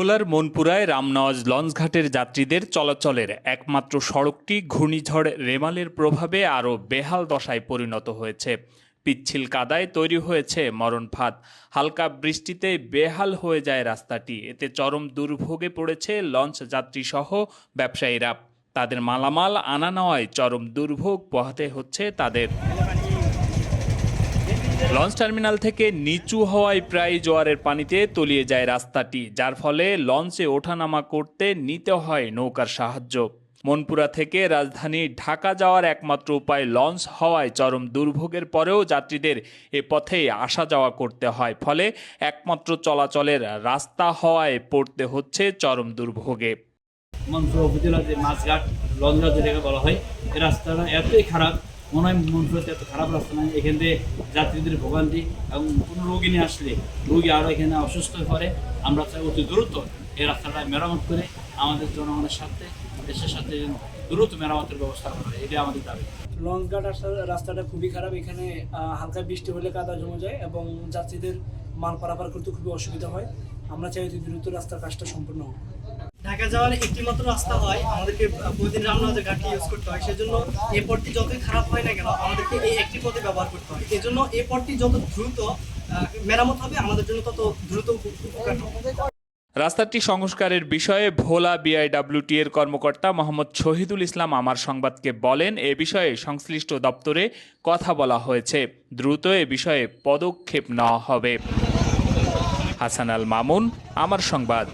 ভোলার মনপুরায় রামনওয়াজ লঞ্চঘাটের যাত্রীদের চলাচলের একমাত্র সড়কটি ঘূর্ণিঝড় রেমালের প্রভাবে আরও বেহাল দশায় পরিণত হয়েছে। পিচ্ছিল কাদায় তৈরি হয়েছে মরণ ফাঁদ। হালকা বৃষ্টিতে বেহাল হয়ে যায় রাস্তাটি। এতে চরম দুর্ভোগে পড়েছে লঞ্চ যাত্রীসহ ব্যবসায়ীরা। তাদের মালামাল আনা নেওয়ায় চরম দুর্ভোগ পোহাতে হচ্ছে তাদের। লঞ্চ টার্মিনাল থেকে নিচু হওয়ায় প্রায় জোয়ারের পানিতে তলিয়ে যায় রাস্তাটি, যার ফলে লঞ্চে ওঠানামা করতে নিতে হয় নৌকার সাহায্য। মনপুরা থেকে রাজধানী ঢাকা যাওয়ার একমাত্র উপায় লঞ্চ হওয়ায় চরম দুর্ভোগের পরেও যাত্রীদের এ পথেই আসা যাওয়া করতে হয়, ফলে একমাত্র চলাচলের রাস্তা হওয়ায় পড়তে হচ্ছে চরম দুর্ভোগে। মনসুরা উপজেলা যে মাছঘাট লঞ্চঘাট যেটাকে বলা হয় রাস্তাটা এতই খারাপ মনে হয় মনসুরাতে এত খারাপ রাস্তা নয় এখান থেকে যাত্রীদের ভোগান্তি এবং কোনো রোগী নিয়ে আসলে রোগী আরও এখানে অসুস্থ হয়ে পড়ে, আমরা চাই অতি দ্রুত এই রাস্তাটা মেরামত করে আমাদের জনগণের সাথে দেশের সাথে দ্রুত মেরামতের ব্যবস্থা করা এটাই আমাদের দাবি। রাস্তা- রাস্তাটা খুবই খারাপ, এখানে হালকা বৃষ্টি হলে কাদা জমে যায় এবং যাত্রীদের মাল পারাপার করতে খুবই অসুবিধা হয়। আমরা চাই অতি দ্রুত রাস্তার কাজটা সম্পূর্ণ হোক। ঢাকা যাওয়ার একটি মাত্র রাস্তা হয়, আমাদেরকে প্রতিদিন রামনাথের ঘাটটি ইউজ করতে হয়। সেজন্য এই পথটি যতই খারাপ হয় না কেন, আমাদেরকে এই একটি পথে ব্যবহার করতে হয়। এজন্য এই পথটি যত দ্রুত মেরামত হবে, আমাদের জন্য তত দ্রুত রাস্তাটি সংস্কারের বিষয়ে ভোলা বিআইডব্লিউটি এর কর্মকর্তা মোহাম্মদ শহীদুল ইসলাম আমার সংবাদকে বলেন, এ বিষয়ে সংশ্লিষ্ট দপ্তরে কথা বলা হয়েছে। দ্রুত এ বিষয়ে পদক্ষেপ নেওয়া হবে। হাসান আল মামুন, আমার সংবাদ।